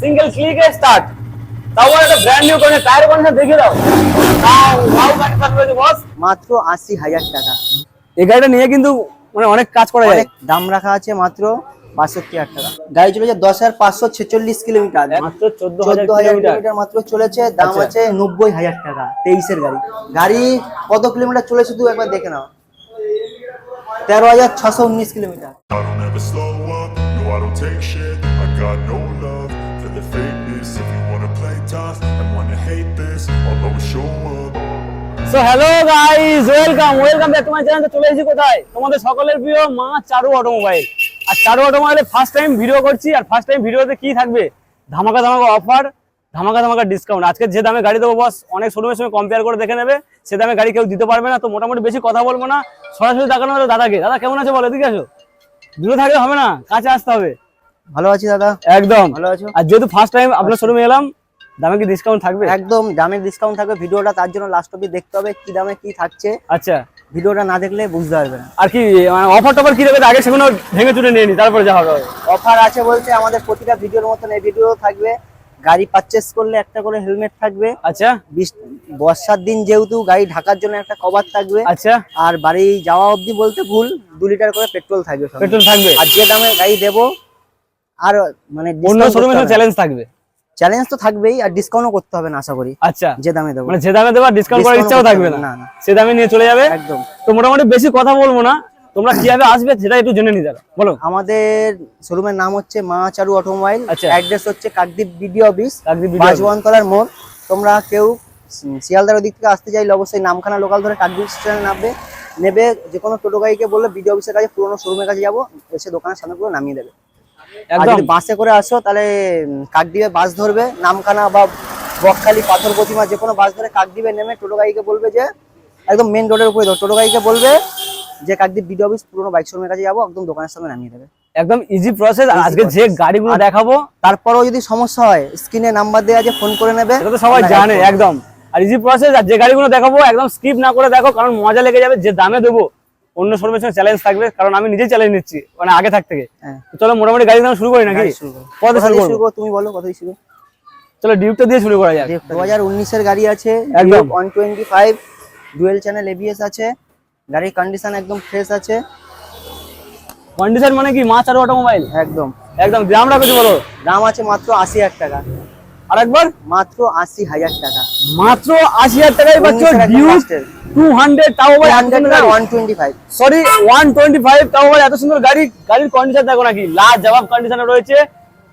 Single ক্লিকে start তাও একটা ব্র্যান্ড নিউ করে টায়ার কন্ডিশন দেখিয়ে দাও। তাও ওয়াও কন্ডিশন রয়েছে বস মাত্র আশি হাজার টাকা। এই গাড়িটা নিয়ে কিন্তু মানে অনেক কাজ করা যায়। দাম রাখা আছে মাত্র বাষট্টি হাজার টাকা। গাড়ি চলেছে দশ হাজার পাঁচশো ছেচল্লিশ কিলোমিটার। মাত্র চোদ্দ হাজার কিলোমিটার। মাত্র চলেছে দাম আচ্ছা। আছে নব্বই হাজার টাকা তেইশের গাড়ি। গাড়ি কত কিলোমিটার চলেছে তুই একবার দেখে নাও। তেরো হাজার ছশো উনিশ kilometre. Fakeness If you wanna play tough and wanna hate this, I'll always show up. So hello guys welcome welcome back to my channel চলে এসেছি কোথায়? তোমাদের সকলের প্রিয় মা চারু অটোমোবাইল আর চারু অটোমোবাইলে ফার্স্ট টাইম ভিডিও করছি। আর ফার্স্ট টাইম ভিডিওতে কি থাকবে? ধামাকা ধামাকা অফার ধামাকা ধামাকা ডিসকাউন্ট আজকে যে দামে গাড়ি দেবো বস অনেক শোরুমের সঙ্গে কম্পেয়ার করে দেখে নেবে। সে দামে গাড়ি কেউ দিতে পারবে না। তো মোটামুটি বেশি কথা বলব না। সরাসরি দেখানো হবে দাদাকে। দাদা, কেমন আছে বলো? এদিকে আসো। দূরে থাকলে হবে না। কাছে আসতে হবে। ভালো আছি দাদা? একদম। ভালো আছো? আর যেহেতু ফার্স্ট টাইম আপনার শোরুমে এলাম দামে কি ডিসকাউন্ট থাকবে? একদম দামের ডিসকাউন্ট থাকবে। ভিডিওটা তার জন্য লাস্ট অব্দি দেখতে হবে কি দামে কি থাকছে। আচ্ছা। ভিডিওটা না দেখলে বুঝতে পারবে না। আর কি মানে অফার টফার কি দেবে আগে সেগুলো ভেঙে চুরে নিয়ে নি তারপরে যা হবে। অফার আছে বলতে আমাদের প্রতিটা ভিডিওর মতন এই ভিডিও থাকবে। গাড়ি পারচেস করলে একটা করে হেলমেট থাকবে। আচ্ছা। বর্ষার দিন যেহেতু গাড়ি ঢাকার জন্য একটা কভার থাকবে। আচ্ছা। আর বাড়ি যাওয়া অবধি বলতে ভুল দু লিটার করে পেট্রোল থাকবে পেট্রোল থাকবে। আর যে দামে গাড়ি দেবো আর মানে অন্য শোরুমে চ্যালেঞ্জ থাকবে? চ্যালেঞ্জ তো থাকবেই আর ডিসকাউন্টও করতে হবে না আশা করি। আচ্ছা। যে দামে দেবো। মানে যে দামে দেবা ডিসকাউন্ট করার ইচ্ছাও থাকবে না। সে দামে নিয়ে চলে যাবে? একদম। তো মোটামুটি বেশি কথা বলব না। তোমরা কীভাবে আসবে সেটা একটু জেনে নিতে। বলো। আমাদের শোরুমের নাম হচ্ছে মা চারু অটোমোবাইল। আচ্ছা। অ্যাড্রেস হচ্ছে কাকদ্বীপ বিডিও অফিস বাজওয়ানতলার মোড়। তোমরা কেউ শিয়ালদার ওদিক থেকে আসতে চাইলে অবশ্যই নামখানা লোকাল ধরে কাকদ্বীপ স্টেশনে নামবে। নেবে যে কোনো টোটো গাড়িকে বললে বিডিও অফিসের কাছে পুরোনো শোরুমের কাছে যাব। এসে দোকানের সামনে পুরো নামিয়ে দেবে। একদম। বাসে করে আসো তাহলে কাকদ্বীপে বাস ধরবে। নামখানা বা বকখালি পাথর প্রতিমা যে কোনো বাস ধরে কাকদ্বীপে নেমে টোটো গাড়িকে বলবে যে একদম মেন রোডের উপরে ধর টোটো গাড়িকে বলবে যে কাকদ্বীপ বিডিও অফিস পুরোনো বাইক শোরুমের কাছে যাব একদম দোকানের সামনে নামিয়ে দেবে। একদম ইজি প্রসেস আজকে যে গাড়িগুলো দেখাবো তারপরেও যদি সমস্যা হয় স্ক্রিনে নাম্বার দেওয়া আছে ফোন করে নেবে। তো সবাই জানে একদম। আর ইজি প্রসেস আর যে গাড়িগুলো দেখাবো একদম স্কিপ না করে দেখো কারণ মজা লেগে যাবে যে দামে দেবো। অন্য শোরুমের সঙ্গে চ্যালেঞ্জ থাকবে কারণ আমি নিজেই চ্যালেঞ্জ নিচ্ছি মানে আগে থাক থেকে। হ্যাঁ। চলো মোটামুটি গাড়ি দাম শুরু করি নাকি? কত শুরু করব। তুমি বলো কত শুরু চলো ডিউকটা দিয়ে শুরু করা যাক। দু হাজার উনিশের গাড়ি আছে একদম। One twenty five dual channel ABS আছে গাড়ির কন্ডিশন একদম ফ্রেশ আছে। কন্ডিশন মানে কি? মাছ আর অটোমোবাইল একদম। একদম দামটা কিছু বলো। দাম আছে মাত্র আশি হাজার টাকা। আরেকবার। মাত্র আশি হাজার টাকা। মাত্র আশি হাজার টাকায় পাচ্ছ এর। টু হান্ড্রেড তাও আবার one twenty five sorry one twenty five তাও আবার এত সুন্দর গাড়ি। গাড়ির কন্ডিশন দেখো নাকি লাল জবাব কন্ডিশনে রয়েছে।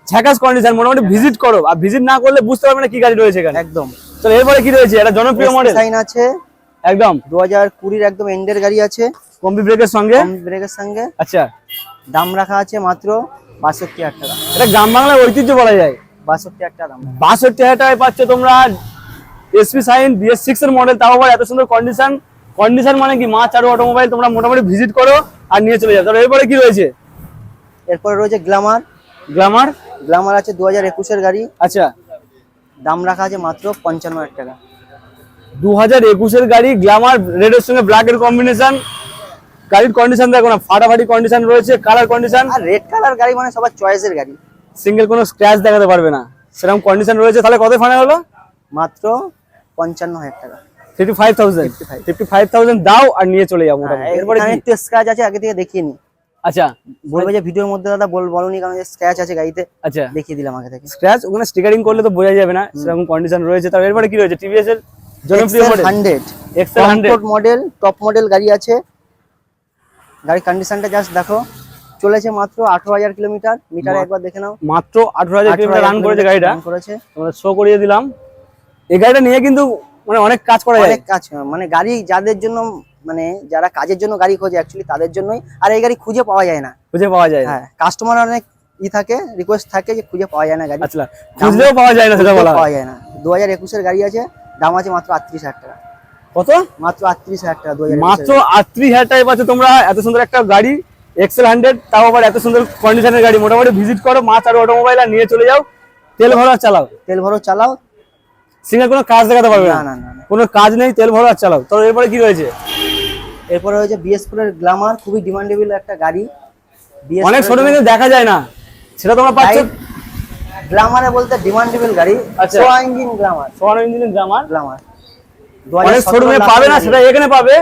ঝাকাস কন্ডিশন মোটামুটি ভিজিট করো। আর ভিজিট না করলে বুঝতে পারবে না কি গাড়ি রয়েছে এখানে। একদম। চলো এরপরে কি রয়েছে? এটা জনপ্রিয় মডেল সাইন আছে। একদম। দু হাজার কুড়ির একদম এন্ডের গাড়ি আছে। কম্পি ব্রেকের সঙ্গে? কম ব্রেকের সঙ্গে। আচ্ছা। দাম রাখা আছে মাত্র বাষট্টি হাজার টাকা। এটা গ্রাম বাংলার ঐতিহ্য বলা যায়। বাষট্টি হাজার টাকা বাষট্টি হাজার টাকায় পাচ্ছ তোমরা এসপি সাইন বিএস সিক্স এর মডেল তাও আবার এত সুন্দর কন্ডিশন কন্ডিশন মানে কি? মা চারু অটোমোবাইল তোমরা মোটামুটি ভিজিট করো আর নিয়ে চলে যাও। তাহলে এরপরে কি রয়েছে? এরপরে রয়েছে গ্লামার গ্লামার গ্লামার আছে দু হাজার একুশের গাড়ি। আচ্ছা। দাম রাখা আছে মাত্র পঞ্চান্ন হাজার টাকা। দু হাজার একুশের গাড়ি গ্ল্যামার রেডের সঙ্গে ব্ল্যাকের কম্বিনেশন গাড়ির কন্ডিশন দেখো না ফাটাফাটি কন্ডিশন রয়েছে কালার কন্ডিশন আর রেড কালার গাড়ি মানে সবার চয়েসের গাড়ি। সিঙ্গেল কোনো স্ক্র্যাচ দেখাতে পারবে না। সেরকম কন্ডিশন রয়েছে তাহলে কত ফাইনাল হলো? মাত্র পঞ্চান্ন হাজার টাকা। Fifty five thousand 55,000 fifty five thousand দাও আর নিয়ে চলে যাব হ্যাঁ, এরপরে একটু স্ক্র্যাচ আছে আগে থেকে দেখিয়ে নি। আচ্ছা। বলবে যে ভিডিওর মধ্যে দাদা বল বলনি কারণ স্ক্র্যাচ আছে গাড়িতে। আচ্ছা। দেখিয়ে দিলাম আগে থেকে। স্ক্র্যাচ ওখানে স্টিকারিং করলে তো বোঝা যাবে না সেরকম কন্ডিশন রয়েছে। তার এরপরে কি রয়েছে? টিভিএস এর জনপ্রিয় model hundred XL hundred model top model গাড়ি আছে। গাড়ির কন্ডিশনটা জাস্ট দেখো। চলেছে মাত্র আঠারো হাজার কিলোমিটার। মিটারে একবার দেখে নাও। মাত্র আঠারো হাজার কিলোমিটার রান করেছে গাড়িটা। করেছে। তোমরা শো করিয়ে দিলাম। এই গাড়িটা নিয়ে কিন্তু মানে অনেক কাজ করা যায়। অনেক কাজ মানে গাড়ি যাদের জন্য মানে যারা কাজের জন্য গাড়ি খোঁজে অ্যাকচুয়ালি তাদের জন্যই। আর এই গাড়ি খুঁজে পাওয়া যায় না। খুঁজে পাওয়া যায় হ্যাঁ কাস্টমার অনেক ই থাকে রিকোয়েস্ট থাকে যে খুঁজে পাওয়া যায় না গাড়ি। আচ্ছা খুঁজলেও পাওয়া যায় না সেটা বলা পাওয়া যায় না। দু হাজার একুশের গাড়ি আছে দাম আছে মাত্র আটত্রিশ হাজার টাকা। কত? মাত্র আটত্রিশ হাজার টাকা দু হাজার মাত্র আটত্রিশ হাজার টাকা পাচ্ছ তোমরা এত সুন্দর একটা গাড়ি। এক্সেল হান্ড্রেড তাও আবার এত সুন্দর কন্ডিশনের গাড়ি। মোটামুটি ভিজিট করো মা চারু অটোমোবাইল আর নিয়ে চলে যাও। তেল ভরো আর চালাও। তেল ভরো চালাও। সিঙ্গেল কোনো কাজ দেখাতে পারবে না। কোনো কাজ নেই তেল ভরো আর চালাও। তো এরপরে কি রয়েছে? এরপরে হয়েছে বিএস এর গ্লামার খুবই ডিমান্ডেবল একটা গাড়ি। অনেক শোরুমে কিন্তু দেখা যায় না। সেটা তোমরা পাচ্ছ? গ্লামারে বলতে ডিমান্ডেবল গাড়ি। আচ্ছা। সোয়া ইঞ্জিন গ্লামার সোয়ান ইঞ্জিন গ্রামার গ্লামার অনেক শোরুমে পাবে না সেটা এখানে পাবে।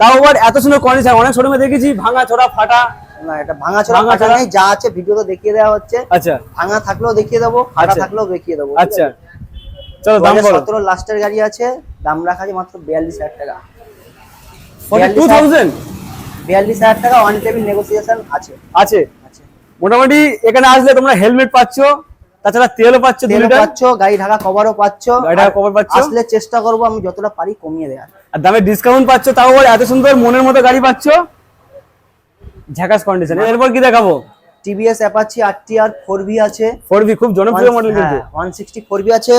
তাও আবার এত সুন্দর কন্ডিশন অনেক শোরুমে দেখেছি ভাঙা চোরা ফাটা। না এটা ভাঙা চোরা ফাটা নেই যা আছে ভিডিওতে দেখিয়ে দেওয়া হচ্ছে। আচ্ছা। ভাঙা থাকলেও দেখিয়ে দেবো ফাটা আচ্ছা। থাকলেও দেখিয়ে দেবো আচ্ছা। চলো দাম বলো। সতেরো লাস্টের গাড়ি আছে দাম রাখা আছে মাত্র টাকা। টু থাউজেন্ড বিয়াল্লিশ হাজার টাকা ওয়ান টেবিল নেগোসিয়েশন আছে। আছে। আছে। মোটামুটি এখানে আসলে তোমরা হেলমেট পাচ্ছ। তাছাড়া তেলও পাচ্ছ তেলও পাচ্ছ গাড়ি ঢাকা কভারও পাচ্ছ গাড়ি ঢাকা আর পাচ্ছ। আসলে চেষ্টা করব আমি যতটা পারি কমিয়ে দেওয়ার। আর দামে ডিসকাউন্ট পাচ্ছ তাও আবার এত সুন্দর মনের মতো গাড়ি পাচ্ছ। ঝাকাস কন্ডিশন এরপর কি দেখাবো? TVS Apache R T R four V আছে। ফোর বি খুব জনপ্রিয় মডেল হ্যাঁ, কিন্তু। ওয়ান সিক্সটি ফোর ভি আছে।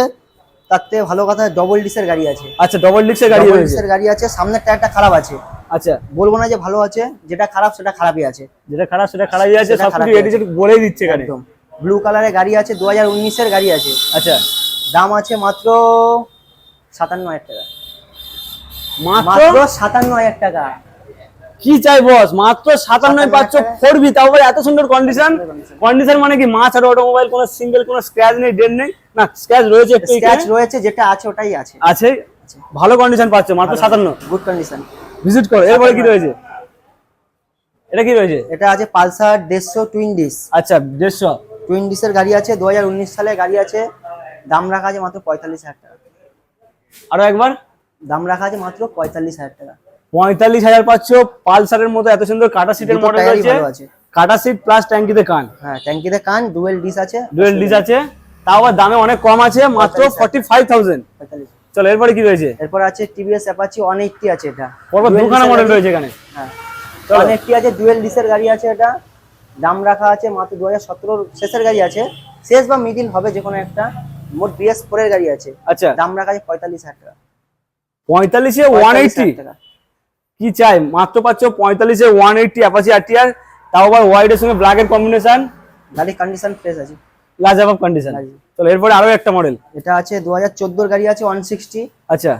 তার থেকে ভালো কথা ডবল ডিসের গাড়ি আছে। আচ্ছা ডবল ডিক্সের গাড়ি রয়েছে। ডিসের গাড়ি আছে। সামনের টায়ারটা খারাপ আছে। আচ্ছা। বলব না যে ভালো আছে যেটা খারাপ সেটা খারাপই আছে। যেটা খারাপ সেটা খারাপই আছে সেটা সব কিছু খারাপই এটি আছে। সেটি বলেই দিচ্ছে এখানে। একদম। ব্লু কালারের গাড়ি আছে দু হাজার উনিশের গাড়ি আছে। আচ্ছা। দাম আছে মাত্র সাতান্ন হাজার টাকা। মাত্র? সাতান্ন হাজার টাকা। কি চাই বস? মাত্র সাতান্ন পাচ্ছ করবি তাও আবার এত সুন্দর কন্ডিশন কন্ডিশন মানে কি মাছ আর অটোমোবাইল কোনো সিঙ্গেল কোনো স্ক্র্যাচ নেই ডেন নেই? না স্ক্র্যাচ রয়েছে স্ক্র্যাচ রয়েছে যেটা আছে ওটাই আছে। আছে? ভালো কন্ডিশন পাচ্ছ মাত্র সাতান্ন। গুড কন্ডিশন ভিজিট করো এরপরে কি রয়েছে? এটা কি রয়েছে? এটা আছে পালসার দেড়শো টুইন ডিস আচ্ছা দেড়শো। টুইন ডিসের গাড়ি আছে দু হাজার উনিশ সালের গাড়ি আছে। দাম রাখা আছে মাত্র পঁয়তাল্লিশ হাজার টাকা। আরও একবার? দাম রাখা আছে মাত্র পঁয়তাল্লিশ হাজার টাকা। পঁয়তাল্লিশ হাজার পাচ্ছ পালসারের মতো এত সুন্দর কাটা সিটের মডেল আছে। কাটা সিট প্লাস ট্যাঙ্কিতে কান। হ্যাঁ ট্যাঙ্কিতে কান ডুয়েল ডিস আছে। ডুয়েল ডিস আছে। তাও আবার দামে অনেক কম আছে মাত্র 45,000 ফর্টি ফাইভ থাউজেন্ড পঁয়তাল্লিশ। চলো এরপরে কি রয়েছে? এরপর আছে টিভিএস অ্যাপাচি ওয়ান এইটটি আছে এটা। পরপর দুখানা মডেল রয়েছে এখানে। হ্যাঁ। ওয়ান এইটটি আছে ডুয়েল ডিসের গাড়ি আছে এটা। দাম রাখা আছে মাত্র দু হাজার সতেরোর শেষের গাড়ি আছে। শেষ বা মিডিল হবে যে কোনো একটা। মোট বিএস ফোরের গাড়ি আছে। আচ্ছা। দাম রাখা আছে পঁয়তাল্লিশ হাজার টাকা। পঁয়তাল্লিশে ওয়ান 45,000 এইটটি টাকা। কি চাই? মাত্র পাচ্ছ পঁয়তাল্লিশে ওয়ান এইটটি অ্যাপাচি আরটিআর তাও আবার হোয়াইট এর সঙ্গে ব্ল্যাক এর কম্বিনেশন গাড়ির কন্ডিশন ফ্রেশ আছে। লাজাবাব কন্ডিশন। চলো এরপরে আরও একটা মডেল এটা আছে দু হাজার চোদ্দোর গাড়ি আছে ওয়ান সিক্সটি আচ্ছা।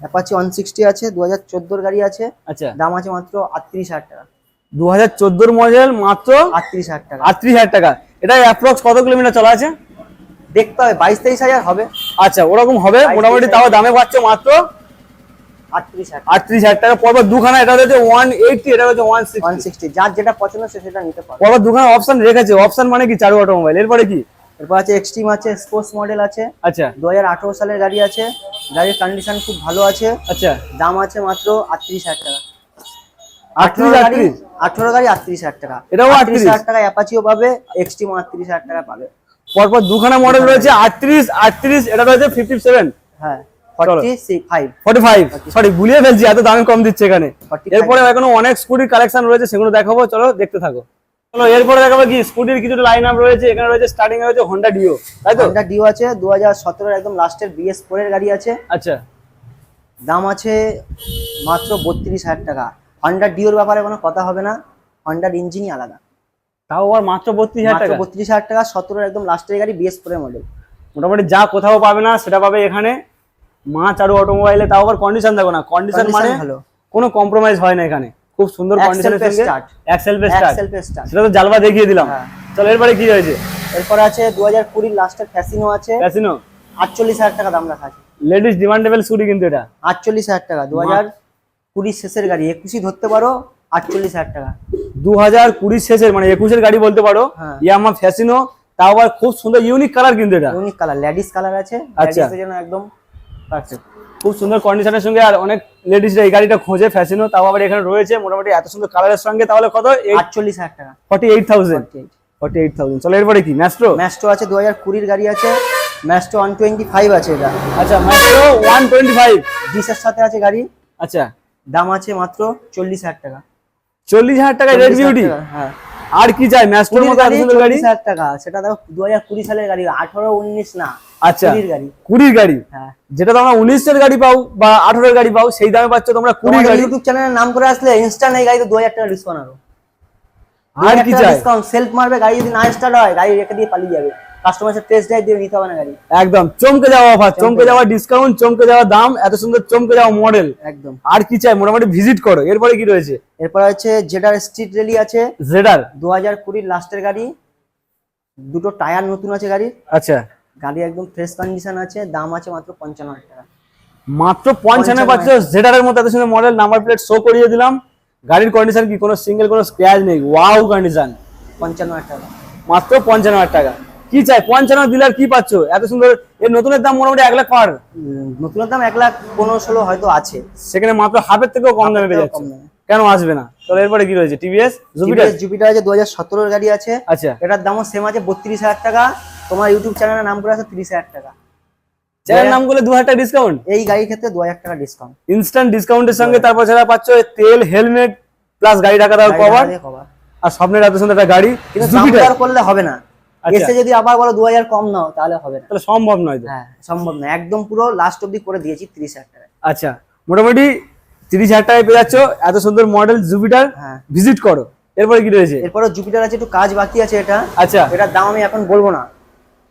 অ্যাপাচি ওয়ান সিক্সটি আছে দু হাজার চোদ্দোর গাড়ি আছে। আচ্ছা। দাম আছে মাত্র আটত্রিশ হাজার টাকা। দু হাজার চোদ্দোর মডেল মাত্র আটত্রিশ হাজার টাকা। আটত্রিশ হাজার টাকা। এটা অ্যাপ্রক্স কত কিলোমিটার চলা আছে? দেখতে হবে বাইশ তেইশ হাজার হবে। আচ্ছা ওরকম হবে মোটামুটি তাও দামে পাচ্ছ মাত্র আটত্রিশ হাজার। টাকা। পরপর দুখানা এটা হচ্ছে ওয়ান এইটটি এটা হচ্ছে ওয়ান ওয়ান সিক্সটি সিক্সটি যার যেটা পছন্দ সে সেটা নিতে পারে পরপর দুখানা অপশন রেখেছে। অপশন মানে কি? চারু অটোমোবাইল এরপরে কি? এরপর আছে এক্সট্রিম আছে স্পোর্টস মডেল আছে। আচ্ছা। দু হাজার আঠারো সালের গাড়ি আছে। গাড়ির কন্ডিশন খুব ভালো আছে। আচ্ছা। দাম আছে মাত্র আটত্রিশ হাজার টাকা। আটত্রিশ আটত্রিশ। আঠারো গাড়ি আটত্রিশ হাজার টাকা। এটাও আটত্রিশ হাজার টাকা অ্যাপাচিও পাবে এক্সট্রিম আটত্রিশ হাজার টাকা পাবে। পরপর দুখানা মডেল রয়েছে আটত্রিশ আটত্রিশ এটা রয়েছে ফিফটি সেভেন হ্যাঁ সরি ভুলিয়ে ফেলছি এত দামে কম দিচ্ছে এখানে। এরপরে এখনও অনেক স্কুটির কালেকশন রয়েছে সেগুলো দেখাবো চলো দেখতে থাকো। চলো এরপরে দেখাবো কি স্কুটির কিছু লাইন আপ রয়েছে এখানে রয়েছে স্টার্টিং রয়েছে হোন্ডা ডিও তাই তো? হন্ডা ডিও আছে দু হাজার একদম লাস্টের বিএস ফোরের গাড়ি আছে। আচ্ছা। দাম আছে মাত্র বত্রিশ হাজার টাকা। হন্ডার ডিওর ব্যাপারে কোনো কথা হবে না। হন্ডার ইঞ্জিনই আলাদা। তাও আবার মাত্র বত্রিশ হাজার টাকা? বত্রিশ হাজার টাকা সতেরো একদম লাস্টের গাড়ি বিএস ফোরের মডেল মোটামুটি যা কোথাও পাবে না সেটা পাবে এখানে। মা চারু অটোমোবাইলে তাও আবার কন্ডিশন দেখো না। কন্ডিশন মানে কোনো কম্প্রোমাইজ হয় না এখানে। খুব সুন্দর কন্ডিশনের সঙ্গে এক্সেল পে স্টার্ট সেটা তো জালবা দেখিয়ে দিলাম। হ্যাঁ। চলো এরপরে কি হয়েছে? এরপর আছে 2020 কুড়ির লাস্টের ফ্যাসিনো আছে। ফ্যাসিনো 48000 টাকা দাম রাখা আছে। লেডিস ডিমান্ডেবল সুরি কিন্তু এটা। 48000 টাকা 2000 কুড়ি শেষের গাড়ি একুশই ধরতে পারো আটচল্লিশ হাজার টাকা। দু হাজার কুড়ি শেষের মানে একুশের গাড়ি বলতে পারো হ্যাঁ। ইয়ামা ফ্যাসিনো তাও আবার খুব সুন্দর ইউনিক কালার কিন্তু এটা। ইউনিক কালার লেডিস কালার আছে আচ্ছা। একদম পারফেক্ট খুব সুন্দর কন্ডিশনের সঙ্গে আর অনেক লেডিসরা এই গাড়িটা খোঁজে ফ্যাশনও তাও আবার এখানে রয়েছে মোটামুটি এত সুন্দর কালারের সঙ্গে তাহলে কত? আটচল্লিশ হাজার টাকা। Forty eight thousand forty eight thousand চলো এরপরে কি? ম্যাস্ট্রো ম্যাস্ট্রো আছে দু হাজার কুড়ির গাড়ি আছে ম্যাস্ট্রো ওয়ান টোয়েন্টি ফাইভ আছে এটা। আচ্ছা ম্যাস্ট্রো ওয়ান টোয়েন্টি ফাইভ ডিসের সাথে আছে গাড়ি। আচ্ছা। দাম আছে মাত্র চল্লিশ হাজার টাকা। চল্লিশ হাজার টাকা রেড বিউটি হ্যাঁ। আর কি চাই? ম্যাস্ট্রোর কুড়ির মতো এত সুন্দর গাড়ি? চল্লিশ হাজার টাকা সেটা দেখো দু হাজার কুড়ি সালের গাড়ি আঠারো উনিশ না আচ্ছা কুড়ির গাড়ি। কুড়ির গাড়ি? হ্যাঁ। যেটা তোমরা উনিশের গাড়ি পাও বা আঠারোর গাড়ি পাও সেই দামে পাচ্ছ তোমরা কুড়ির কুড়ি গাড়ি। ইউটিউব চ্যানেলের নাম করে আসলে ইনস্ট্যান্ট এই গাড়ি তো দু হাজার টাকা ডিসকাউন্ট আরও আর কি চাই? ডিসকাউন্ট সেলফ মারবে গাড়ি যদি না স্টার্ট হয় গাড়ি রেখে দিয়ে পালিয়ে যাবে। কাস্টমার টেস্ট ড্রাইভ দিয়ে নিতে হবে না গাড়ি। একদম চমকে যাওয়া অফার চমকে যাওয়া ডিসকাউন্ট চমকে যাওয়া দাম এত সুন্দর চমকে যাওয়া মডেল একদম। আর কি চাই মোটামুটি ভিজিট করো। এরপরে কি রয়েছে? এরপর হচ্ছে জেডার স্ট্রিট রেলি আছে। জেডার দু হাজার কুড়ির লাস্টের গাড়ি। দুটো টায়ার নতুন আছে গাড়ির। আচ্ছা। গাড়ি একদম ফ্রেশ কন্ডিশন আছে দাম আছে মাত্র পঞ্চান্ন হাজার টাকা। মাত্র পঞ্চান্ন পাচ্ছ জেডারের মতো এত সুন্দর মডেল নাম্বার প্লেট শো করিয়ে দিলাম। গাড়ির কন্ডিশন কি কোনো সিঙ্গেল কোনো স্ক্র্যাচ নেই। ওয়াও কন্ডিশন পঞ্চান্ন হাজার টাকা। মাত্র পঞ্চান্ন হাজার টাকা। কি চাই? পঞ্চান্ন দিলে আর কি পাচ্ছ? এত সুন্দর এর নতুনের দাম মোটামুটি এক লাখ পার। নতুনের দাম এক লাখ পনেরো ষোলো হয়তো আছে। সেখানে মাত্র হাফের থেকেও কম দামে পেয়ে যাচ্ছে। কেন আসবে না? তাহলে এরপরে কি রয়েছে? টিভিএস? জুপিটার? জুপিটার আছে দু হাজার সতেরোর গাড়ি আছে। আচ্ছা। এটার দামও সেম আছে বত্রিশ হাজার টাকা। তোমার ইউটিউব চ্যানেলের নাম করে আছে তিরিশ হাজার টাকা। চ্যানেল নাম করলে দু হাজার টাকা ডিসকাউন্ট এই গাড়ির ক্ষেত্রে দু হাজার টাকা ডিসকাউন্ট ইনস্ট্যান্ট ডিসকাউন্টের সঙ্গে তারপর ছাড়া পাচ্ছ তেল হেলমেট প্লাস গাড়ি টাকা দেওয়ার কভার আর স্বপ্নের এত সুন্দর একটা গাড়ি জুপিটার। করলে হবে না। এসে যদি আবার বলো দু হাজার কম নাও তাহলে হবে না। তাহলে সম্ভব নয় হ্যাঁ সম্ভব না একদম পুরো লাস্ট অব্দি করে দিয়েছি তিরিশ হাজার টাকা আচ্ছা মোটামুটি তিরিশ হাজার টাকায় পেয়ে যাচ্ছ। এত সুন্দর মডেল জুপিটার ভিজিট করো। এরপরে কি রয়েছে? এরপরে জুপিটার আছে একটু কাজ বাকি আছে এটা। আচ্ছা। এটার দাম আমি এখন বলব না।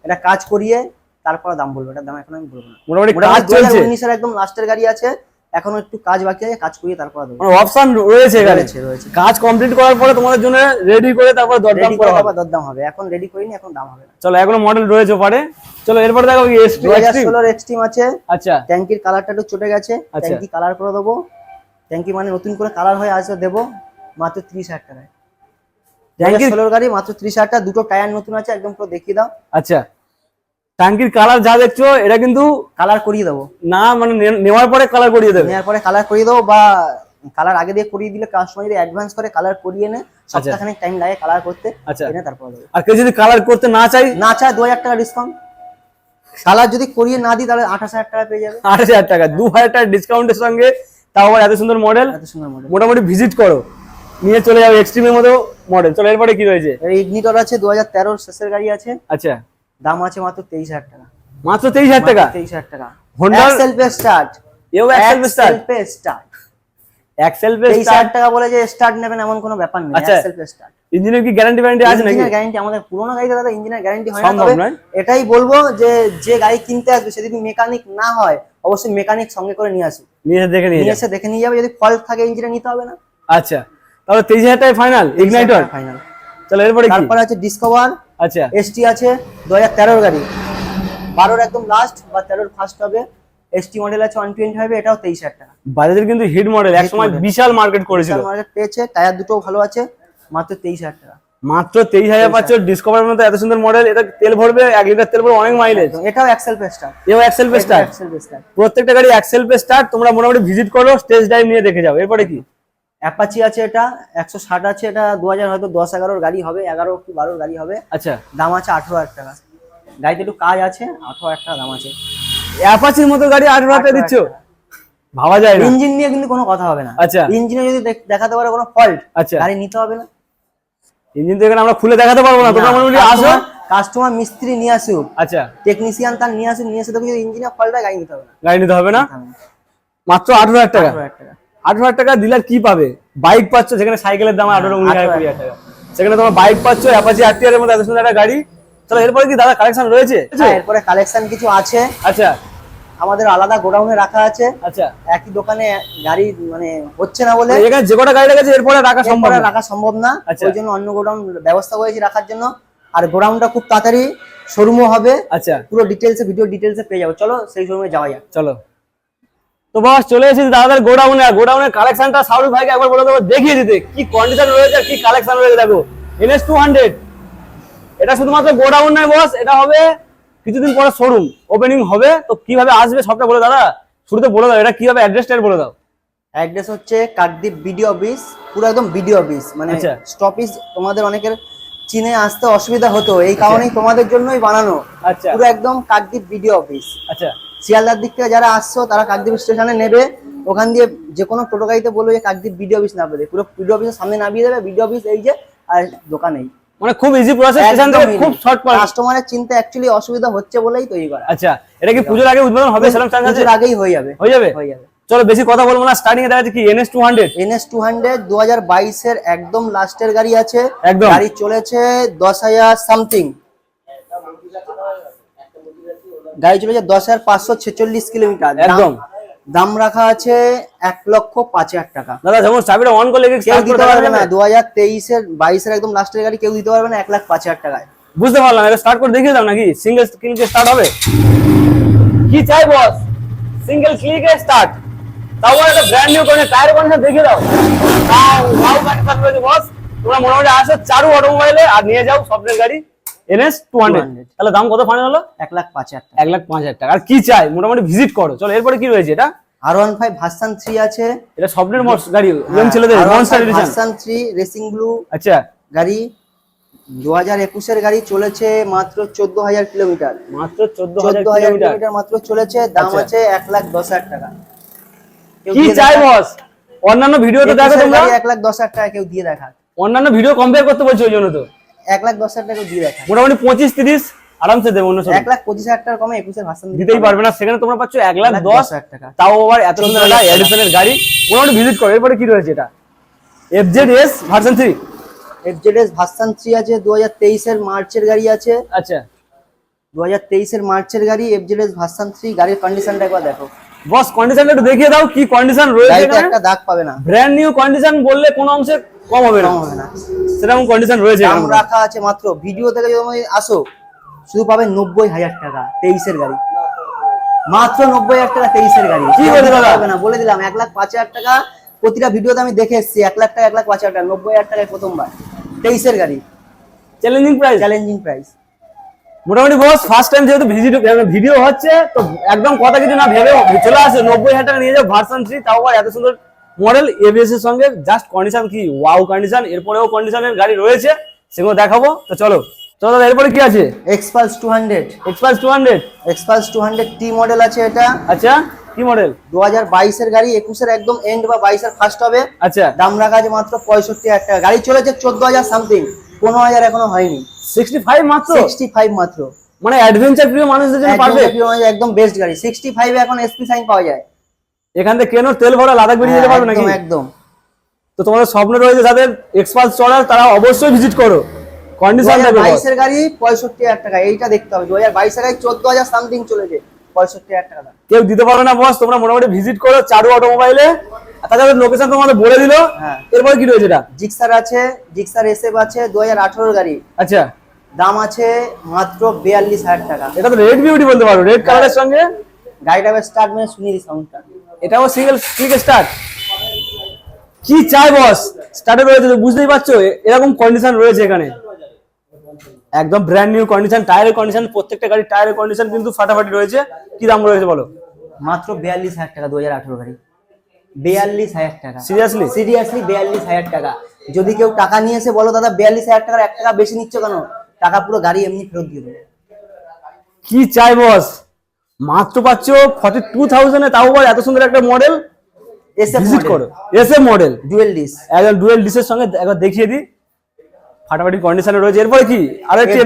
এটা কাজ করিয়ে তারপরে দাম বলব। এটার দাম এখন আমি বলব না। মোটামুটি কাজ চলছে। উনিশের একদম লাস্টের গাড়ি আছে। এখনও একটু কাজ বাকি আছে কাজ করিয়ে তারপরে দেবো। মানে অপশন রয়েছে এখানে। রয়েছে কাজ কমপ্লিট করার পরে তোমাদের জন্য রেডি করে তারপর দরদাম করা হবে। দরদাম হবে। এখন রেডি করিনি এখন দাম হবে না। চলো এখনও মডেল রয়েছে পারে চলো এরপরে দেখো এক্সট্রিম ষোলোর এক্সট্রিম আছে। আচ্ছা। ট্যাঙ্কির কালারটা একটু চটে গেছে। আচ্ছা। ট্যাঙ্কি কালার করে দেবো। ট্যাঙ্কি মানে নতুন করে কালার হয়ে আসবে দেবো। মাত্র ত্রিশ হাজার টাকায়। ট্যাঙ্কির ষোলোর গাড়ি মাত্র ত্রিশ হাজার টাকা। দুটো টায়ার নতুন আছে একদম পুরো দেখিয়ে দাও। আচ্ছা। ট্যাঙ্কির কালার যা দেখছ এটা কিন্তু কালার করিয়ে দেবো। না মানে নেওয়ার পরে কালার করিয়ে দেবে। নেওয়ার পরে কালার করিয়ে দেবো বা কালার আগে দিয়ে করিয়ে দিলে কাস্টমার যদি অ্যাডভান্স করে কালার করিয়ে নে সপ্তাহখানেক টাইম লাগে কালার করতে আচ্ছা। এনে তারপর আর কেউ যদি কালার করতে না চাই না চায় দু হাজার টাকা ডিসকাউন্ট কালার যদি করিয়ে না দিই তাহলে আঠাশ হাজার টাকা পেয়ে যাবে। আট হাজার টাকা দু হাজার টাকা ডিসকাউন্টের সঙ্গে তাও আবার এত সুন্দর মডেল এত সুন্দর মডেল মোটামুটি ভিজিট করো। নিয়ে চলে যাবে এক্সট্রিমের মতো মডেল চলো এরপরে কি রয়েছে? ইগনিটর আছে দু হাজার তেরোর শেষের গাড়ি আছে। আচ্ছা। দাম আছে মাত্র তেইশ হাজার টাকা। মাত্র তেইশ হাজার টাকা? তেইশ হাজার টাকা। এক্সেল পে স্টার্ট এও এক্সেল স্টার পে স্টার্ট এক্সেল তেইশ হাজার টাকা বলে যে স্টার্ট নেবেন এমন কোনো ব্যাপার নেই। এক্সেল পে স্টার্ট ইঞ্জিনের কি গ্যারান্টি ওয়ারেন্টি আছে নাকি? গ্যারান্টি আমাদের পুরোনো গাড়িতে দাদা ইঞ্জিনের গ্যারান্টি হয় না তবে এটাই বলব যে যে গাড়ি কিনতে আসবে সে যদি মেকানিক না হয় অবশ্যই মেকানিক সঙ্গে করে নিয়ে আসুক। নিয়ে এসে দেখে নিয়ে নিয়ে এসে দেখে নিয়ে যাবে যদি ফল্ট থাকে ইঞ্জিনে নিতে হবে না। আচ্ছা তাহলে তেইশ হাজার টাকা ফাইনাল ইগনাইটর ফাইনাল চলো এরপরে তারপরে আছে ডিসকভার আচ্ছা। এসটি আছে দু হাজার তেরোর গাড়ি। বারোর একদম লাস্ট বা তেরোর ফার্স্ট হবে। এসটি মডেল আছে ওয়ান টোয়েন্টি ফাইভ এটাও তেইশ হাজার টাকা। বাজাজের কিন্তু হিট মডেল এক সময় বিশাল মার্কেট করেছিল। মার্কেট পেয়েছে টায়ার দুটো ভালো আছে মাত্র তেইশ হাজার টাকা। মাত্র তেইশ হাজার পাচ্ছ ডিসকভার মতো এত সুন্দর মডেল এটা তেল ভরবে এক লিটার তেল ভরবে অনেক মাইলেজ এটাও এক্সেল পেস্টার এও এক্সেল পেস্টার প্রত্যেকটা গাড়ি এক্সেল পে স্টার তোমরা মোটামুটি ভিজিট করো স্টেজ ড্রাইভ নিয়ে দেখে যাও। এরপরে কি? অ্যাপাচি আছে এটা একশো ষাট আছে এটা দু হাজার হয়তো দশ এগারোর গাড়ি হবে এগারো কি বারোর গাড়ি হবে। আচ্ছা। দাম আছে আঠারো হাজার টাকা। গাড়িতে একটু কাজ আছে আঠারো হাজার টাকা দাম আছে। অ্যাপাচির মতো গাড়ি আঠারো হাজার টাকা দিচ্ছ? ভাবা যায় না। ইঞ্জিন নিয়ে কিন্তু কোনো কথা হবে না। আচ্ছা। ইঞ্জিনে যদি দেখ- দেখাতে পারে কোনো ফল্ট আচ্ছা। গাড়ি নিতে হবে না। ইঞ্জিন তো এখানে আমরা খুলে দেখাতে পারব না। তোমরা মোটামুটি আসো। কাস্টমার মিস্ত্রি নিয়ে আসুক। আচ্ছা। টেকনিশিয়ান তার নিয়ে আসুক নিয়ে এসে দেখো যদি ইঞ্জিনে ফল্ট হয় গাড়ি নিতে হবে না। গাড়ি নিতে হবে না। মাত্র আঠারো হাজার টাকা? আঠারো হাজার টাকা। আঠারো হাজার টাকা দিলার কি পাবে? বাইক পাচ্ছ যেখানে সাইকেলের দাম আঠারো উনিশ হাজার কুড়ি হাজার টাকা। সেখানে তোমার বাইক পাচ্ছ অ্যাপাচি এর মধ্যে এত সুন্দর একটা গাড়ি। চলো এরপরে কি দাদা কালেকশন রয়েছে? হ্যাঁ, এরপরে কালেকশন কিছু আছে। আচ্ছা। আমাদের আলাদা গোডাউনে রাখা আছে। আচ্ছা। একই দোকানে গাড়ি মানে হচ্ছে না বলে। এখানে যে কটা গাড়ি লেগেছে এরপরে রাখা সম্ভব। রাখা সম্ভব না। আচ্ছা। ওই জন্য অন্য গোডাউন ব্যবস্থা করেছি রাখার জন্য। আর গোডাউনটা খুব তাড়াতাড়ি শোরুমও হবে। আচ্ছা। পুরো ডিটেলসে ভিডিও ডিটেলসে পেয়ে যাব। চলো সেই শোরুমে যাওয়া যাক। চলো। তো বস চলে এসেছি দাদাদের গোডাউনে। আর গোডাউনের কালেকশনটা সাউরি ভাইকে একবার বলে দেবো দেখিয়ে দিতে। কি কন্ডিশন রয়েছে আর কি কালেকশন রয়েছে দেখো। এনএস টু হান্ড্রেড এটা শুধুমাত্র গোডাউন নয় বস এটা হবে কিছুদিন পরে শোরুম ওপেনিং হবে তো কীভাবে আসবে সবটা বলে দাদা? শুরুতে বলে দাও এটা কীভাবে অ্যাড্রেসটা বলে দাও। অ্যাড্রেস হচ্ছে কাকদ্বীপ বিডিও অফিস পুরো একদম বিডিও অফিস মানে আচ্ছা। স্টপিস তোমাদের অনেকের চিনে আসতে অসুবিধা হতো এই কারণেই তোমাদের জন্যই বানানো। আচ্ছা। পুরো একদম কাকদ্বীপ বিডিও অফিস আচ্ছা। শিয়ালদার দিক থেকে যারা আসছো তারা কাকদ্বীপ স্টেশনে নেবে। ওখান দিয়ে যে কোনো টোটো গাড়িতে বলবে যে কাকদ্বীপ বিডিও অফিস নামবে পুরো বিডিও অফিসের সামনে নামিয়ে দেবে। বিডিও অফিস এই যে আর দোকানেই মানে খুব ইজি প্রসেস স্টেশন থেকে খুব শর্ট পড়ে কাস্টমারের চিনতে অ্যাকচুয়ালি অসুবিধা হচ্ছে বলেই তৈরি করা। আচ্ছা এটা কি পুজোর আগে উদ্বোধন হবে? সেরকম চান্স আছে? আগেই হয়ে যাবে। হয়ে যাবে? হয়ে যাবে। চলো বেশি কথা বলব না। স্টার্টিং এ দেখা যাচ্ছে কি এনএস এনএস একদম লাস্টের গাড়ি আছে। একদম। গাড়ি চলেছে দশ হাজার সামথিং গাড়ি চলেছে দশ হাজার পাঁচশো ছেচল্লিশ কিলোমিটার একদম। দাম রাখা আছে এক লক্ষ পাঁচ হাজার টাকা দাদা যখন চাবিটা অন করলে কেউ দিতে পারবে না দু হাজার তেইশের বাইশের একদম লাস্টের গাড়ি কেউ দিতে পারবে না এক লাখ পাঁচ হাজার টাকায় বুঝতে পারলাম এটা স্টার্ট করে দেখিয়ে দাও নাকি সিঙ্গেল ক্লিকে স্টার্ট হবে কি চাই বস সিঙ্গেল ক্লিকে স্টার্ট তাও একটা ব্র্যান্ড নিউ করে টায়ার কন্ডিশন দেখিয়ে দাও তাও ওয়াও কন্ডিশন রয়েছে বস তোমরা মোটামুটি আসো চারু অটোমোবাইলে আর নিয়ে যাও স্বপ্নের গাড়ি এনএস টু হান্ড্রেড তাহলে দাম কত ফাইনাল হলো? এক লাখ পাঁচ হাজার টাকা। এক লাখ পাঁচ হাজার টাকা। আর কি চাই? মোটামুটি ভিজিট করো। চলো এরপরে কি রয়েছে এটা? R one five version three আছে। এটা স্বপ্নের মস- গাড়ি ইয়ং ছেলেদের monster edition version three racing blue আচ্ছা। গাড়ি। দু হাজার একুশের গাড়ি চলেছে মাত্র চোদ্দ হাজার কিলোমিটার। মাত্র চোদ্দ হাজার কিলোমিটার। মাত্র চলেছে। দাম আচ্ছা। আছে এক লাখ দশ হাজার টাকা। কি চাই বস? অন্যান্য ভিডিওতে দেখো একুশের তোমরা? এক লাখ দশ হাজার টাকা কেউ দিয়ে দেখা। অন্যান্য ভিডিও কম্পেয়ার করতে বলছো ওই জন্য তো। এক লাখ দশ হাজার টাকা দিয়ে দেখা মোটামুটি পঁচিশ তিরিশ আরামসে দেবে অন্য এক লাখ পঁচিশ হাজার টাকা কমে একুশের ভার্সান দিতেই পারবে। না সেখানে তোমরা পাচ্ছ এক লাখ দশ হাজার টাকা। তাও আবার এত সুন্দর একটা এডিশনের গাড়ি। মোটামুটি ভিজিট করো এরপরে কি রয়েছে এটা? F Z S version three FZS version three আছে দু হাজার তেইশের মার্চের গাড়ি আছে। আচ্ছা। দু হাজার তেইশের মার্চের গাড়ি এফজেডএস ভার্সান থ্রি গাড়ির কন্ডিশনটা একবার দেখো। বস কন্ডিশনটা একটু দেখিয়ে দাও কি কন্ডিশন রয়েছে একটা দাগ পাবে না। ব্র্যান্ড নিউ কন্ডিশন বললে কোনো অংশে কম হবে না। হবে না। সেরকম কন্ডিশন রয়েছে দাম রাখা আছে মাত্র। ভিডিও থেকে যদি তুমি আসো শুধু পাবে নব্বই হাজার টাকা তেইশের গাড়ি। মাত্র নব্বই হাজার টাকা তেইশের গাড়ি। কি দাদা? পাবে না। বলে দিলাম এক লাখ পাঁচ হাজার টাকা প্রতিটা ভিডিওতে আমি দেখে এসেছি এক লাখ টাকা এক লাখ পাঁচ হাজার টাকা নব্বই হাজার টাকায় প্রথমবার। তেইশের গাড়ি। চ্যালেঞ্জিং প্রাইস চ্যালেঞ্জিং প্রাইস মোটামুটি বস ফার্স্ট টাইম যেহেতু ভিডিও ভিডিও হচ্ছে তো একদম কথা কিছু না ভেবে চলে আসে নব্বই হাজার টাকা নিয়ে যাও ভার্সন থ্রি তাও আবার এত সুন্দর মডেল এবিএস এর সঙ্গে জাস্ট কন্ডিশন কি? ওয়াও কন্ডিশন এরপরেও কন্ডিশনের গাড়ি রয়েছে সেগুলো দেখাবো। তো চলো। চলো দাদা এরপরে কি আছে? Xpulse two hundred Xpulse two hundred Xpulse two hundred T model আছে এটা। আচ্ছা কি মডেল দু হাজার বাইশের গাড়ি একুশের একদম এন্ড বা বাইশের ফার্স্ট হবে। আচ্ছা। দাম রাখা আছে মাত্র পঁয়ষট্টি হাজার টাকা। গাড়ি চলেছে চোদ্দ হাজার সামথিং পনেরো হাজার এখনও হয়নি। সিক্সটি ফাইভ মাত্র? সিক্সটি ফাইভ মাত্র। মানে অ্যাডভেঞ্চার প্রিয় মানুষদের জন্য পারবে একদম বেস্ট গাড়ি। সিক্সটি ফাইভ এখন এসপি সাইন পাওয়া যায়। এখান থেকে কেন তেল ভরা লাদাখ বেরিয়ে যেতে পারবে নাকি? একদম। তো তোমাদের স্বপ্ন রয়েছে যাদের এক্সপালস চড়ার তারা অবশ্যই ভিজিট করো। কন্ডিশন দেখো boss। বাইশের গাড়ি পঁয়ষট্টি হাজার টাকা এইটা দেখতে হবে। দু হাজার বাইশের গাড়ি চোদ্দ হাজার সামথিং চলেছে পঁয়ষট্টি হাজার টাকা। কেউ দিতে পারবে না বস তোমরা মোটামুটি ভিজিট করো চারু অটোমোবাইলে তাদের লোকেশন তোমাদের বলে দিল। হ্যাঁ। এরপরে কি রয়েছে এটা? জিক্সার আছে জিক্সার এসএফ আছে দু হাজার আঠারোর গাড়ি। আচ্ছা। দাম আছে মাত্র বিয়াল্লিশ হাজার টাকা। এটা তো রেড বিউটি বলতে পারো রেড কালারের সঙ্গে? গাড়িটা স্টার্ট মানে শুনিয়ে দিই সাউন্ডটা এটাও সিঙ্গেল ক্লিক স্টার্ট কি চাই বস স্টার্টে রয়েছে তো বুঝতেই পারছ? এরকম কন্ডিশন রয়েছে এখানে। একদম ব্র্যান্ড নিউ কন্ডিশন টায়ারের কন্ডিশন প্রত্যেকটা গাড়ির টায়ারের কন্ডিশন কিন্তু ফাটাফাটি রয়েছে। কি দাম রয়েছে বলো? মাত্র বিয়াল্লিশ হাজার টাকা দু হাজার আঠারো গাড়ি। বিয়াল্লিশ হাজার টাকা। সিরিয়াসলি সিরিয়াসলি বিয়াল্লিশ হাজার টাকা। যদি কেউ টাকা নিয়ে এসে বলো দাদা বিয়াল্লিশ হাজার টাকার এক টাকা বেশি নিচ্ছ কেন? টাকা পুরো গাড়ি এমনি ফেরত দিয়ে দেবে। কি চাই বস মাত্র পাচ্ছ ফর্টি টু থাউজেন্ডে তাও আবার এত সুন্দর একটা মডেল এসে ভিজিট করো। এসএ মডেল ডুয়েল ডিস একদম ডুয়েল ডিসের সঙ্গে একবার দেখিয়ে দিই। ফাটাফাটি কন্ডিশনে রয়েছে। এরপরে কি? আর একটি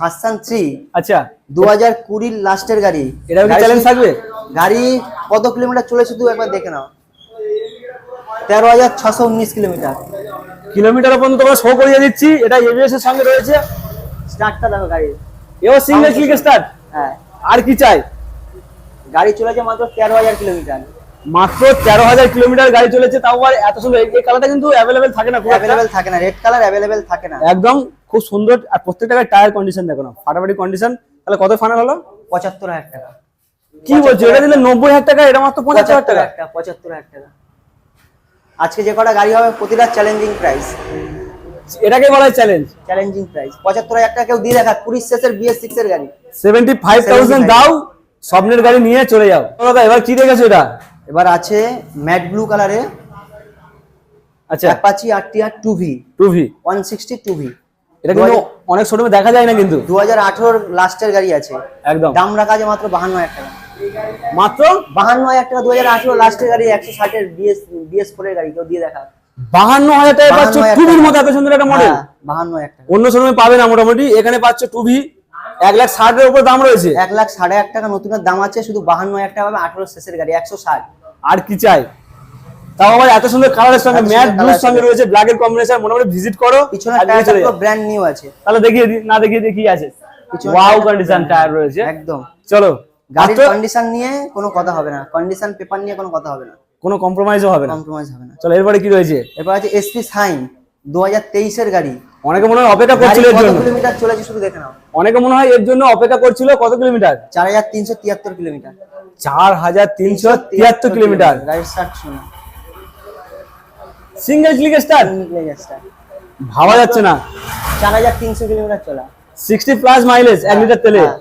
ভার্সান থ্রি আচ্ছা। দু হাজার কুড়ির লাস্টের গাড়ি। এটাও কি চ্যালেঞ্জ থাকবে? গাড়ি কত কিলোমিটার চলেছে তুই একবার দেখে নাও। তেরো হাজার ছশো উনিশ কিলোমিটার কিলোমিটার পর্যন্ত তোমরা শো করিয়ে দিচ্ছি। এটা এবিএস এর সঙ্গে রয়েছে। স্টার্টটা দেখো গাড়ি এও সিঙ্গেল ক্লিক স্টার্ট হ্যাঁ। আর কি চাই? গাড়ি চলেছে মাত্র তেরো হাজার কিলোমিটার। মাত্র তেরো হাজার কিলোমিটার গাড়ি চলেছে তাও আবার এত সুন্দর। এই- কালারটা কিন্তু অ্যাভেলেবেল থাকে না অ্যাভেলেবেল থাকে না রেড কালার অ্যাভেলেবেল থাকে না। একদম খুব সুন্দর আর প্রত্যেকটা টায়ার কন্ডিশন দেখো না ফাটাফাটি কন্ডিশন তাহলে কত ফাইনাল হলো? পঁচাত্তর হাজার টাকা। কি বলছো এটা দিলে নব্বই হাজার টাকা এটা মাত্র পঁচাত্তর হাজার টাকা? টাকা পঁচাত্তর হাজার টাকা। আজকে যে কটা গাড়ি হবে প্রতিটা চ্যালেঞ্জিং প্রাইস এটাকে বলা হয় চ্যালেঞ্জ চ্যালেঞ্জিং প্রাইস পঁচাত্তর হাজার টাকা কেউ দিয়ে দেখা কুড়ি শেষের বিএস সিক্স এর গাড়ি। সেভেন্টি ফাইভ থাউজেন্ড দাও স্বপ্নের গাড়ি নিয়ে চলে যাও। দাদা এবার কি দেখেছ এটা? এবার আছে ম্যাট ব্লু কালারে আচ্ছা। Apache RTR two V two V one sixty two V এটা কিন্তু অনেক শোরুমে দেখা যায় না কিন্তু। দু হাজার আঠেরোর লাস্টের গাড়ি আছে। একদম। দাম রাখা আছে মাত্র বাহান্ন হাজার টাকা। মাত্র? বাহান্ন হাজার টাকা দু হাজার আঠেরো লাস্টের গাড়ি একশো ষাটের বিএস বিএস ফোরের গাড়ি কেউ দিয়ে দেখা বাহান্ন হাজার টাকা পাচ্ছ 52,000 টু ভির মতো এত সুন্দর একটা মডেল হ্যাঁ, বাহান্ন হাজার টাকা। অন্য শোরুমে পাবে না মোটামুটি। এখানে পাচ্ছ টু ভি এক লাখ ষাটের উপর দাম রয়েছে? এক লাখ সাড়ে এক টাকা নতুনের দাম আছে শুধু বাহান্ন হাজার টাকা পাবে আঠেরো শেষের গাড়ি একশো ষাট। আর কি চাই? তাও আবার এত সুন্দর কালারের সঙ্গে ম্যাট ব্লুর সঙ্গে রয়েছে ব্ল্যাক এর কম্বিনেশন মোটামুটি ভিজিট করো পিছনে টায়ারটা যাও। ব্র্যান্ড নিউ আছে। তাহলে দেখিয়ে দিই না দেখিয়ে কি আছে। ওয়াও কন্ডিশন টায়ার রয়েছে। একদম। চলো গাড়ির কন্ডিশন নিয়ে কোনো কথা হবে না। কন্ডিশন পেপার নিয়ে কোনো কথা হবে না। কোনো কম্প্রোমাইজও হবে না। কম্প্রোমাইজ হবে না। চলো এরপরে কি রয়েছে? এরপর আছে এসপি সাইন দু হাজার তেইশের গাড়ি। অনেকে মনে হয় অপেক্ষা করছিল এর জন্য। কিলোমিটার চলেছে শুধু দেখে নাও। অনেকে মনে হয় এর জন্য অপেক্ষা করছিল কত কিলোমিটার? চার হাজার তিনশো তিয়াত্তর কিলোমিটার। চার হাজার তিনশো তিয়াত্তর কিলোমিটার। গাড়ির স্টার্ট শুনো সিঙ্গেল ক্লিক স্টার স্টার্ট ভাবা যাচ্ছে না। চার হাজার তিনশো কিলোমিটার চলা। সিক্সটি প্লাস মাইলেজ এক লিটার তেলে। হ্যাঁ।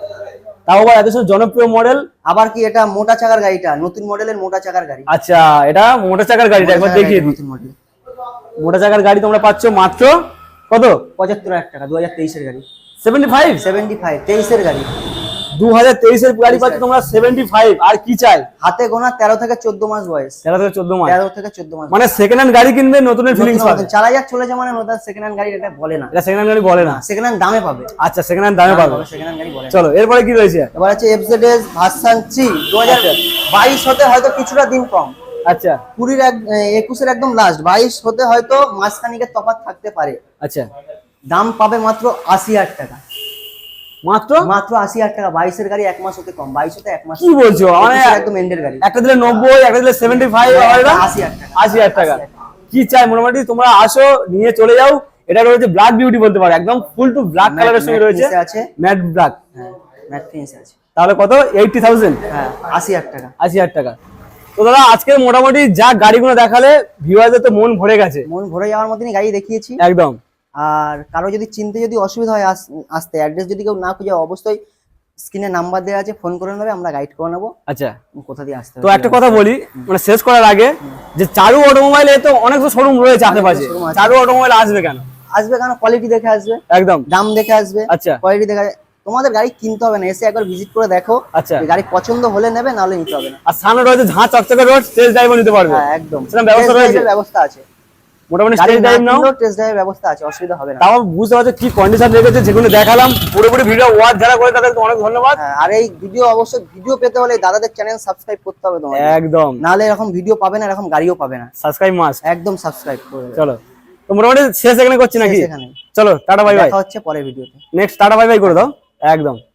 তাও আবার এত জনপ্রিয় মডেল আবার কি এটা মোটা চাকার গাড়িটা? নতুন মডেলের মোটা চাকার গাড়ি। আচ্ছা এটা মোটা চাকার গাড়িটা একবার মোটা দেখিয়ে দিই। নতুন মডেল মোটর চাকার গাড়ি তোমরা পাচ্ছ মাত্র কত? পঁচাত্তর হাজার টাকা দু হাজার তেইশের গাড়ি। সেভেন্টি ফাইভ সেভেন্টি ফাইভ তেইশের গাড়ি। দু হাজার তেইশের গাড়ি পাচ্ছ তোমরা সেভেন্টি ফাইভ আর কি চাই? হাতে গোনা তেরো থেকে চোদ্দ মাস বয়স। তেরো থেকে চোদ্দ মাস। তেরো থেকে চোদ্দ মাস। মানে সেকেন্ড হ্যান্ড গাড়ি কিনবে নতুনের ফিলিংস পাবে। চার হাজার চলেছে মানে নতুন সেকেন্ড হ্যান্ড গাড়ি এটা বলে না। এটা সেকেন্ড হ্যান্ড গাড়ি বলে না। সেকেন্ড হ্যান্ড দামে পাবে। আচ্ছা সেকেন্ড হ্যান্ড দামে পাবে। সেকেন্ড হ্যান্ড গাড়ি বলে চলো এরপরে কি রয়েছে? এবার হচ্ছে এফজেডএস ভার্সন থ্রি দু হাজার বাইশ হতে হয়তো কিছুটা দিন কম। আচ্ছা। কুড়ির এক একুশের একদম লাস্ট বাইশ হতে হয়তো মাঝখানিকের তফাৎ থাকতে পারে। আচ্ছা। দাম পাবে মাত্র আশি হাজার টাকা। মাত্র? মাত্র আশি হাজার টাকা। বাইশের গাড়ি এক মাস হতে কম। বাইশ হতে এক মাস কি বলছো? একদম এন্ডের গাড়ি। একটা দিলে নব্বই একটা দিলে সেভেন্টি ফাইভ আশি হাজার টাকা। আশি হাজার টাকা। কি চাই? মোটামুটি তোমরা আসো নিয়ে চলে যাও। এটা রয়েছে ব্ল্যাক বিউটি বলতে পারো। একদম ফুল টু ব্ল্যাক কালারের সঙ্গে রয়েছে। আছে। ম্যাট ব্ল্যাক হ্যাঁ ম্যাট ফিনিশ আছে। তাহলে কত? এইটটি থাউজেন্ড হ্যাঁ আশি হাজার টাকা। আশি হাজার টাকা। তো দাদা আজকে মোটামুটি যা গাড়িগুলো দেখালে ভিউয়ারদের তো মন ভরে গেছে। মন ভরে যাওয়ার মতনই গাড়ি দেখিয়েছি। একদম। আর কারও যদি চিনতে যদি অসুবিধা হয় আসতে অ্যাড্রেস যদি কেউ না খুঁজে অবশ্যই স্ক্রিনে নাম্বার দেওয়া আছে ফোন করে নেবে আমরা গাইড করে নেব। আচ্ছা। কোথা দিয়ে আসতে তো একটা কথা বলি মানে শেষ করার আগে যে চারু অটোমোবাইলে তো অনেক তো শোরুম রয়েছে আশেপাশে। চারু অটোমোবাইল আসবে কেন? আসবে কেন? কোয়ালিটি দেখে আসবে। একদম। দাম দেখে আসবে। আচ্ছা। কোয়ালিটি দেখে তোমাদের গাড়ি কিনতে হবে না এসে একবার ভিজিট করে দেখো। আচ্ছা। গাড়ি পছন্দ হলে নেবে নাহলে নিতে হবে না। আর সামনে রয়েছে ঝাঁ চকচকে রোড টেস্ট ড্রাইভও নিতে পারবে। হ্যাঁ একদম। সেরকম ব্যবস্থা রয়েছে? ব্যবস্থা আছে। মোটামুটি ড্রাইভ নাও। টেস্ট ড্রাইভের ব্যবস্থা আছে অসুবিধা হবে না। তাও বুঝতে পারছ কি কন্ডিশন রেখেছে যেগুলো দেখালাম। পুরোপুরি ভিডিও ওয়াচ যারা করে তাদেরকে অনেক ধন্যবাদ। হ্যাঁ, আর এই ভিডিও অবশ্যই ভিডিও পেতে হলে দাদাদের চ্যানেল সাবস্ক্রাইব করতে হবে তোমার একদম। নাহলে এরকম ভিডিও পাবে না এরকম গাড়িও পাবে না। সাবস্ক্রাইব মাস্ট একদম সাবস্ক্রাইব করে চলো। তো মোটামুটি শেষ এখানে করছি নাকি? চলো টাটা বাই বাই দেখা হচ্ছে পরের ভিডিওতে নেক্সট টাটা বাই বাই করে দাও। একদম।